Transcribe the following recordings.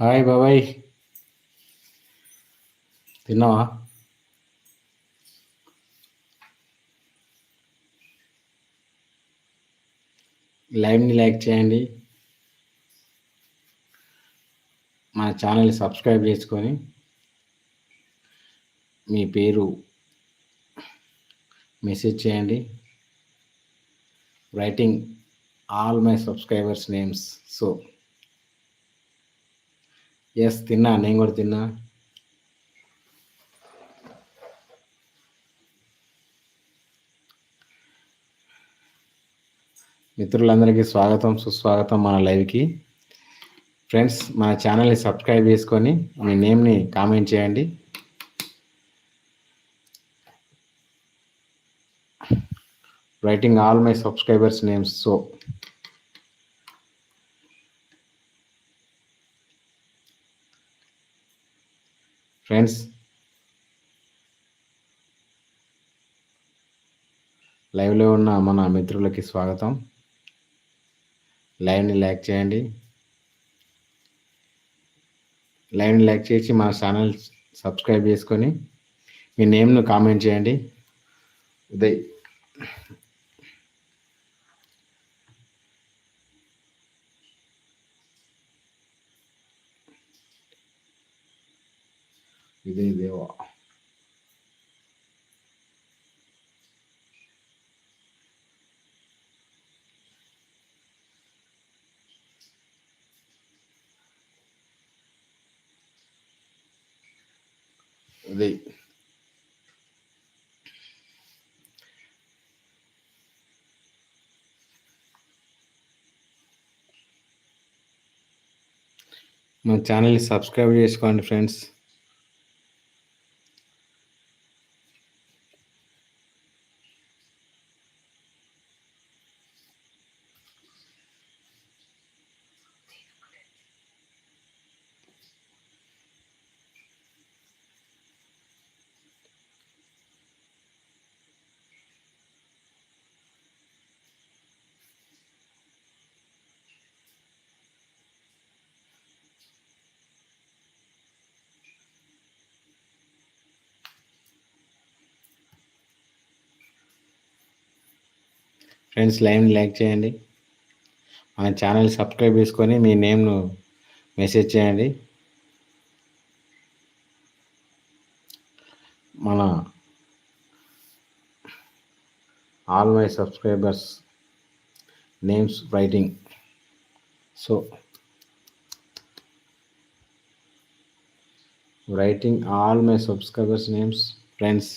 Hi బాబాయ్. తిన్నావా? లైవ్ని like చేయండి. మన ఛానల్ని సబ్స్క్రైబ్ చేసుకొని మీ పేరు మెసేజ్ చేయండి. Writing all my subscribers names so yes తిన్నా నేను కూడా తిన్నా. మిత్రులందరికీ స్వాగతం సుస్వాగతం మన లైవ్కి. ఫ్రెండ్స్ మన ఛానల్ని సబ్స్క్రైబ్ చేసుకొని మీ నేమ్ని కామెంట్ చేయండి. Writing all my subscribers names so friends. లైవ్లో ఉన్న మన మిత్రులకి స్వాగతం. లైవ్ని లైక్ చేయండి. లైవ్ని లైక్ చేసి మా ఛానల్ సబ్స్క్రైబ్ చేసుకొని మీ నేమ్ను కామెంట్ చేయండి. ఉదయ్ ఇదే దేవ ఉదయ్ మన ఛానల్ని సబ్స్క్రైబ్ చేసుకోండి ఫ్రెండ్స్. ఫ్రెండ్స్ లైవ్ని లైక్ చేయండి. మన ఛానల్ సబ్స్క్రైబ్ చేసుకొని మీ నేమ్ను మెసేజ్ చేయండి. మన all my subscribers names writing. So writing all my subscribers names friends.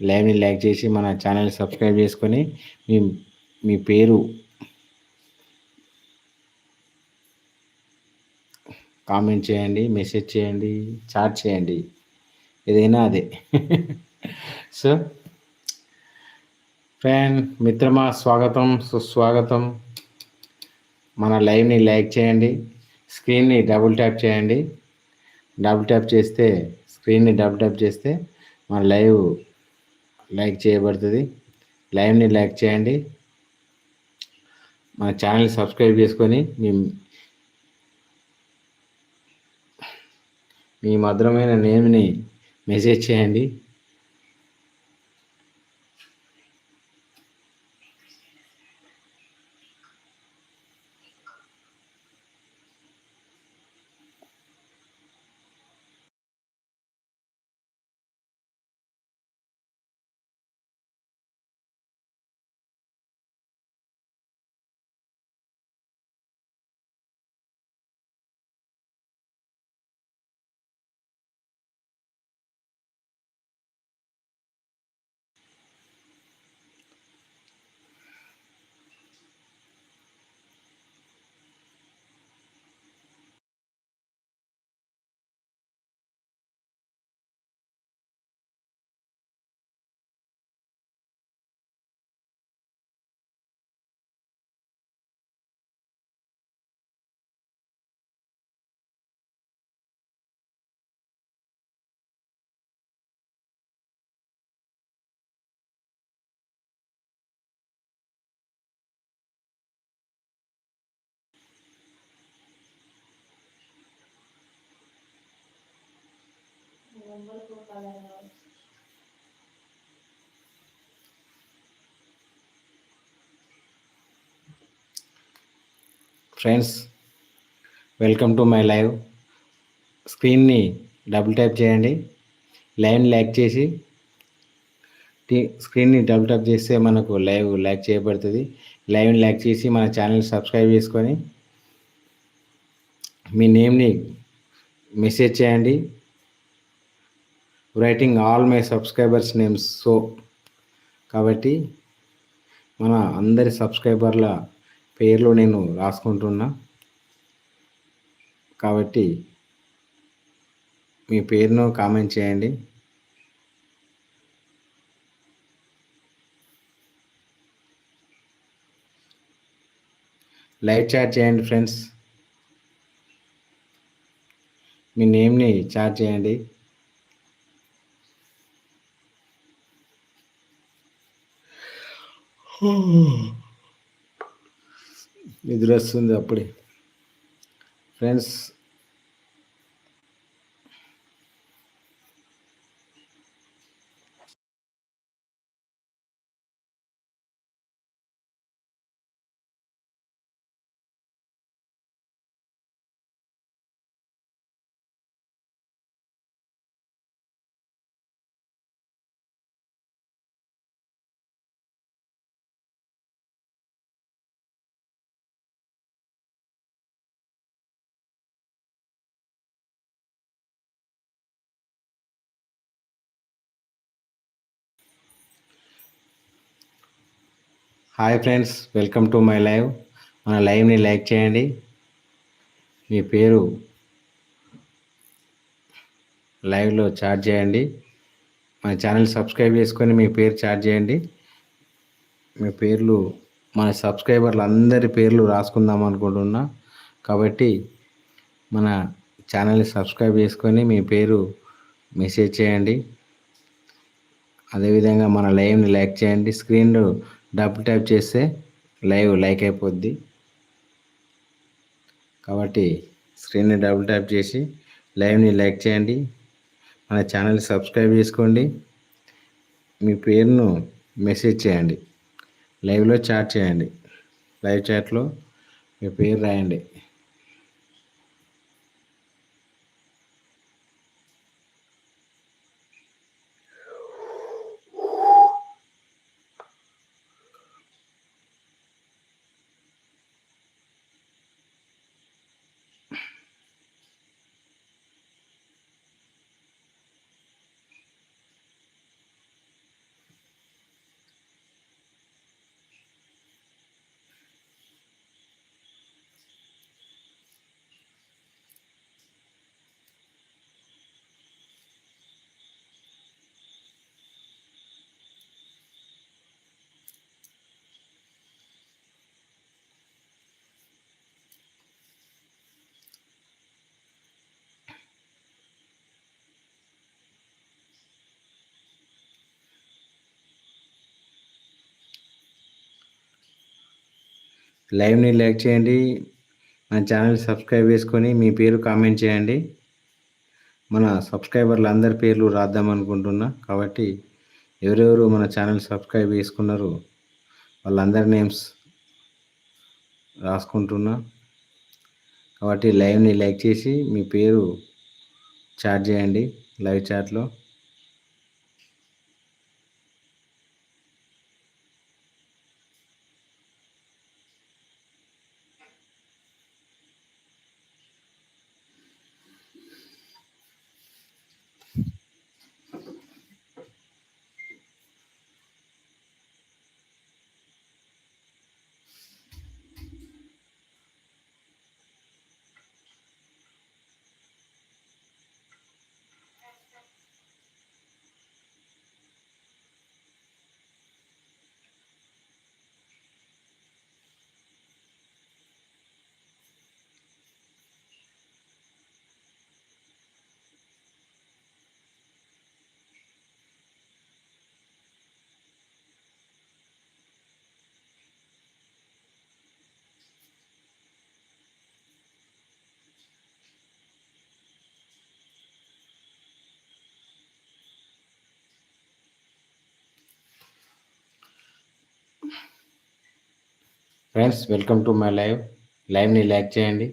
లైవ్ని like చేసి మన ఛానల్ సబ్స్క్రైబ్ చేసుకొని మీ మీ పేరు కామెంట్ చేయండి మెసేజ్ చేయండి చాట్ చేయండి. ఏదైనా అదే. సో ఫ్రెండ్ మిత్రమా స్వాగతం సుస్వాగతం. మన లైవ్ని లైక్ చేయండి స్క్రీన్ని డబుల్ ట్యాప్ చేయండి. డబుల్ ట్యాప్ చేస్తే స్క్రీన్ని డబుల్ ట్యాప్ చేస్తే మన లైవ్ లైక్ చేయబడుతుంది. లైవ్ని లైక్ చేయండి. మన ఛానల్ సబ్స్క్రైబ్ చేసుకొని మీ మీ మధురమైన నేమ్ని మెసేజ్ చేయండి. Friends welcome to my live స్క్రీన్ని double tap చేయండి. లైవ్ని ల్యాక్ చేసి స్క్రీన్ని డబుల్ ట్యాప్ చేస్తే మనకు లైవ్ ల్యాక్ చేయబడుతుంది. లైవ్ని ల్యాక్ చేసి మన ఛానల్ సబ్స్క్రైబ్ చేసుకొని మీ నేమ్ని మెసేజ్ చేయండి. Writing all my subscribers names so కాబట్టి మన అందరి సబ్స్క్రైబర్ల పేర్లు నేను రాసుకుంటున్నా. కాబట్టి మీ పేరును కామెంట్ చేయండి. లైవ్ చాట్ చేయండి ఫ్రెండ్స్. మీ నేమ్ని చాట్ చేయండి. ఎదురొస్తుంది వస్తుంది అప్పుడే. Friends hi friends welcome to my live. మన లైవ్ని లైక్ చేయండి. మీ పేరు లైవ్లో చాట్ చేయండి. మన ఛానల్ సబ్స్క్రైబ్ చేసుకొని మీ పేరు చాట్ చేయండి. మీ పేర్లు మన సబ్స్క్రైబర్లు అందరి పేర్లు రాసుకుందాం అనుకుంటున్నా. కాబట్టి మన ఛానల్ని సబ్స్క్రైబ్ చేసుకొని మీ పేరు మెసేజ్ చేయండి. అదేవిధంగా మన లైవ్ని లైక్ చేయండి. స్క్రీన్లో డబుల్ ట్యాప్ చేస్తే లైవ్ లైక్ అయిపోద్ది. కాబట్టి స్క్రీన్ని డబుల్ ట్యాప్ చేసి లైవ్ని లైక్ చేయండి. మన ఛానల్ సబ్స్క్రైబ్ చేసుకోండి. మీ పేరును మెసేజ్ చేయండి. లైవ్లో చాట్ చేయండి. లైవ్ చాట్లో మీ పేరు రాయండి. లైవ్ని లైక్ చేయండి. మన ఛానల్ సబ్స్క్రైబ్ చేసుకొని మీ పేరు కామెంట్ చేయండి. మన సబ్స్క్రైబర్లు అందరి పేర్లు రాద్దాం అనుకుంటున్నా. కాబట్టి ఎవరెవరు మన ఛానల్ సబ్స్క్రైబ్ చేసుకున్నారు వాళ్ళందరి నేమ్స్ రాసుకుంటున్నా. కాబట్టి లైవ్ని లైక్ చేసి మీ పేరు చాట్ చేయండి లైవ్ చాట్లో. Friends welcome to my live లైవ్ని like చేయండి.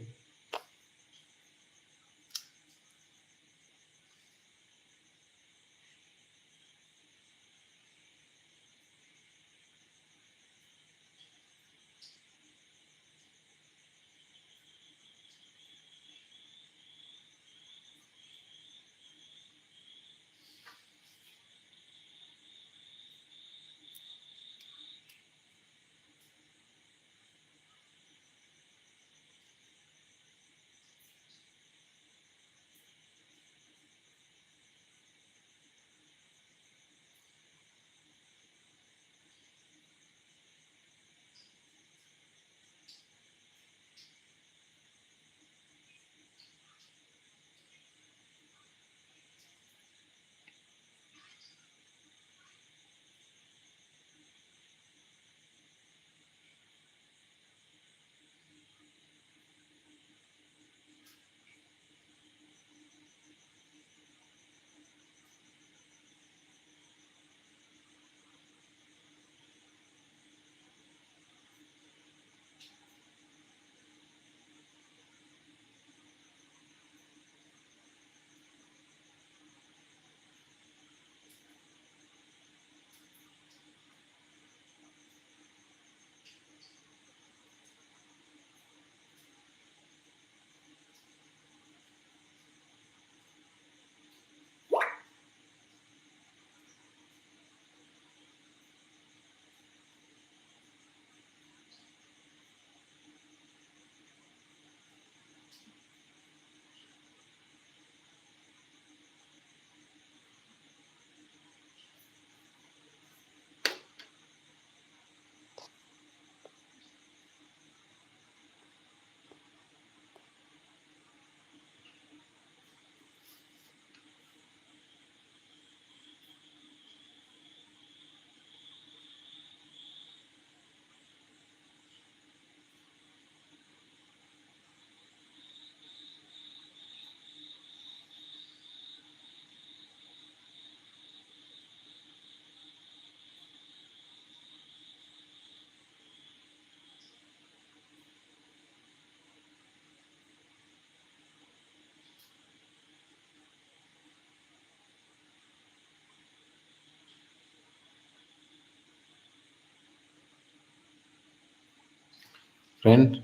ఫ్రెండ్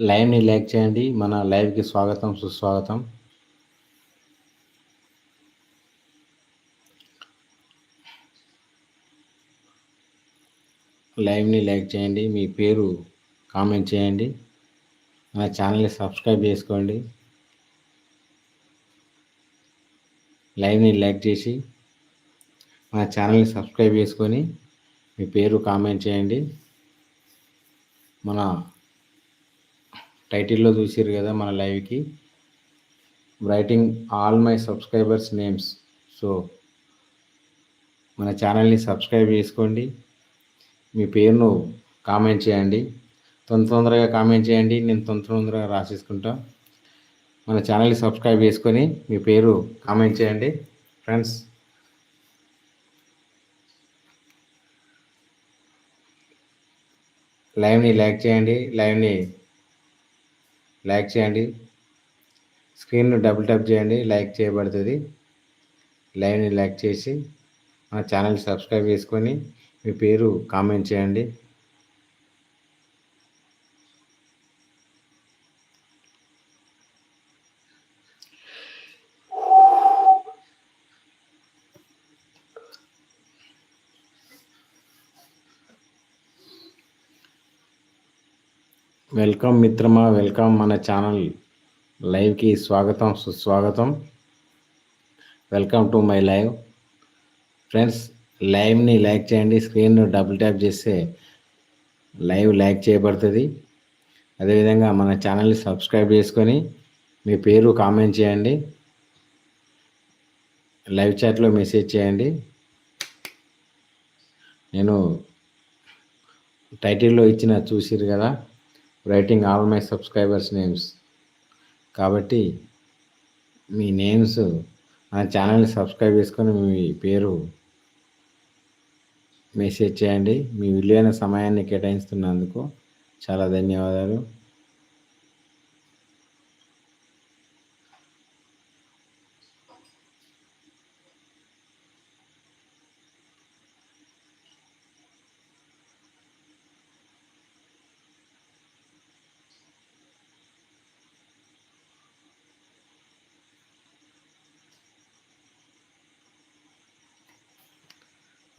లైవ్ని లైక్ చేయండి. మన లైవ్కి స్వాగతం సుస్వాగతం. లైవ్ని లైక్ చేయండి. మీ పేరు కామెంట్ చేయండి. మన ఛానల్ని సబ్స్క్రైబ్ చేసుకోండి. లైవ్ని లైక్ చేసి మన ఛానల్ని సబ్స్క్రైబ్ చేసుకొని మీ పేరు కామెంట్ చేయండి. మన టైటిల్లో చూసారు కదా మన లైవ్కి. Writing all my subscribers names so మన ఛానల్ని సబ్స్క్రైబ్ చేసుకోండి. మీ పేరును కామెంట్ చేయండి. తొందర తొందరగా కామెంట్ చేయండి. నేను తొందర తొందరగా రాసేసుకుంటా. మన ఛానల్ని సబ్స్క్రైబ్ చేసుకొని మీ పేరు కామెంట్ చేయండి. ఫ్రెండ్స్ లైవ్ని లైక్ చేయండి. లైవ్ని లైక్ చేయండి. స్క్రీన్ను డబుల్ టప్ చేయండి. లైక్ చేయబడుతుంది. లైవ్ని లైక్ చేసి మా ఛానల్ సబ్స్క్రైబ్ చేసుకొని మీ పేరు కామెంట్ చేయండి. వెల్కమ్ మిత్రమా వెల్కమ్ మన ఛానల్ లైవ్కి స్వాగతం సుస్వాగతం. Welcome to my live. Friends లైవ్ని like చేయండి స్క్రీన్ డబుల్ ట్యాప్ చేస్తే లైవ్ లైక్ చేయబడుతుంది. అదేవిధంగా మన ఛానల్ని సబ్స్క్రైబ్ చేసుకొని మీ పేరు కామెంట్ చేయండి. లైవ్ చాట్లో మెసేజ్ చేయండి. నేను టైటిల్లో ఇచ్చిన చూసిరు కదా writing all my subscribers names కాబట్టి మీ నేమ్స్ నా ఛానల్ని సబ్స్క్రైబ్ చేసుకొని మీ పేరు మెసేజ్ చేయండి. మీ విలువైన సమయాన్ని కేటాయిస్తున్నందుకు చాలా ధన్యవాదాలు.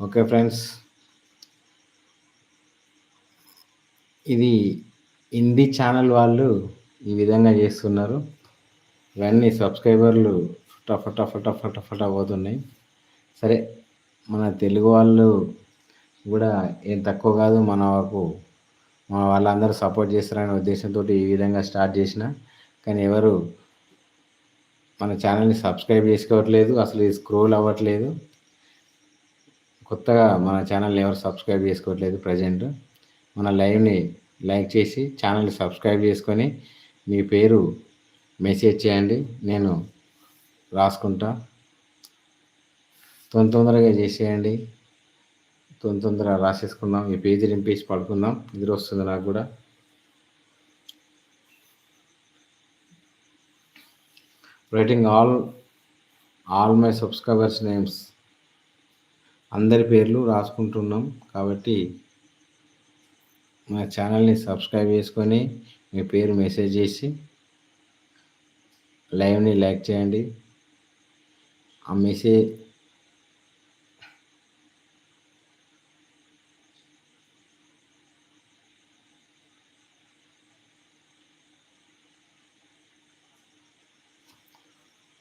Okay friends. ఇది హిందీ ఛానల్ వాళ్ళు ఈ విధంగా చేస్తున్నారు. ఇవన్నీ సబ్స్క్రైబర్లు టఫ టఫ టఫ టఫ పోతున్నాయి సరే మన తెలుగు వాళ్ళు కూడా ఏం తక్కువ కాదు మన వరకు మన వాళ్ళందరూ సపోర్ట్ చేస్తారనే ఉద్దేశంతో ఈ విధంగా స్టార్ట్ చేసిన. కానీ ఎవరు మన ఛానల్ని సబ్స్క్రైబ్ చేసుకోవట్లేదు అసలు స్క్రోల్ అవ్వట్లేదు. కొత్తగా మన ఛానల్ ఎవరు సబ్స్క్రైబ్ చేసుకోవట్లేదు ప్రజెంట్ మన లైవ్ని లైక్ చేసి ఛానల్ని సబ్స్క్రైబ్ చేసుకొని మీ పేరు మెసేజ్ చేయండి. నేను రాసుకుంటా. తొందర తొందరగా చేసేయండి. తొందర తొందరగా రాసేసుకుందాం. ఈ పేజీ నింపేసి పడుకుందాం. ఎదురు వస్తుంది నాకు కూడా. Writing all all my subscribers names. అందరి పేర్లు రాసుకుంటున్నాం కాబట్టి మా ఛానల్ని సబ్స్క్రైబ్ చేసుకొని మీ పేరు మెసేజ్ చేసి లైవ్ని లైక్ చేయండి. ఆ మెసేజ్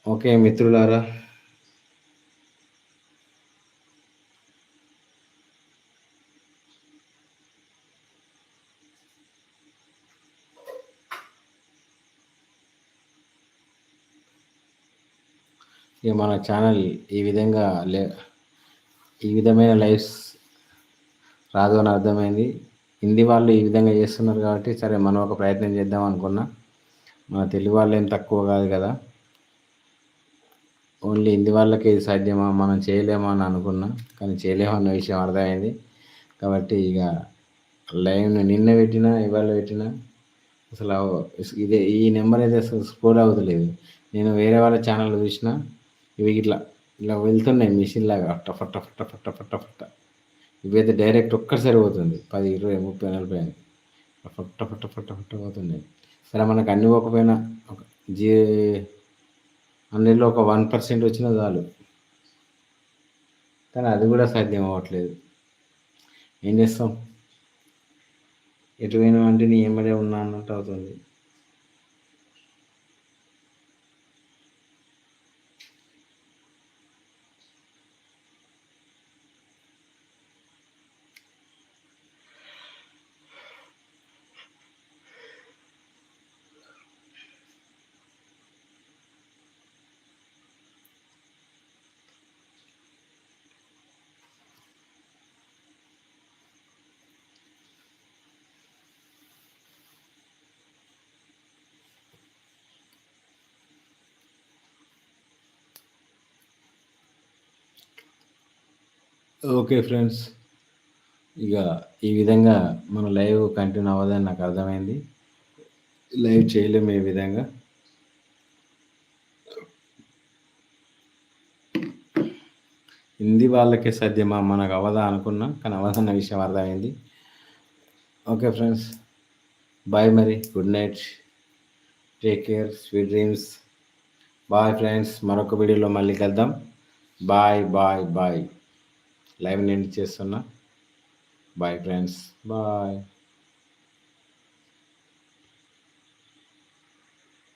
ఓకే మిత్రులారా ఇక మన ఛానల్ ఈ విధంగా లే ఈ విధమైన లైఫ్స్ రాదు అని అర్థమైంది. హిందీ వాళ్ళు ఈ విధంగా చేస్తున్నారు కాబట్టి సరే మనం ఒక ప్రయత్నం చేద్దాం అనుకున్నా. మన తెలుగు వాళ్ళు ఏం తక్కువ కాదు కదా. ఓన్లీ హిందీ వాళ్ళకి ఇది సాధ్యమా? మనం చేయలేమా అని అనుకున్నా. కానీ చేయలేము అన్న విషయం అర్థమైంది. కాబట్టి ఇక లైవ్ను నిన్న పెట్టినా ఇవాళ పెట్టినా అసలు ఇదే ఈ నెంబర్ అయితే అసలు స్క్రోల్ అవుతలేదు నేను వేరే వాళ్ళ ఛానల్ చూసిన ఇవి ఇట్లా ఇలా వెళ్తున్నాయి మిషన్ లాగా. అట్ట టఫ టఫ టఫ టఫ ఫట్ట ఇవైతే డైరెక్ట్ ఒక్కసారి పోతుంది. పది ఇరవై ముప్పై నలభై అని. టఫ టఫ టఫ టఫ పోతున్నాయి సరే మనకు అన్ని పోకపోయినా ఒక జీ అన్నిలో ఒక వన్ పర్సెంట్ వచ్చినా చాలు. కానీ అది కూడా సాధ్యం అవ్వట్లేదు. ఏం చేస్తాం? ఎటువైనా అంటే నీ ఏమడే ఉన్నా అన్నట్టు అవుతుంది. Okay friends. ఇక ఈ విధంగా మన లైవ్ కంటిన్యూ అవ్వదని నాకు అర్థమైంది. లైవ్ చేయలేము ఏ విధంగా. హిందీ వాళ్ళకే సాధ్యమా మనకు అవదా అనుకున్నా కానీ అవదన్న విషయం అర్థమైంది. Okay friends. బాయ్ మరి. Good night. Take care. Sweet dreams. Bye friends. మరొక వీడియోలో మళ్ళీ కలుద్దాం. Bye bye bye. లైవ్ నేను చేస్తున్నా. Bye friends bye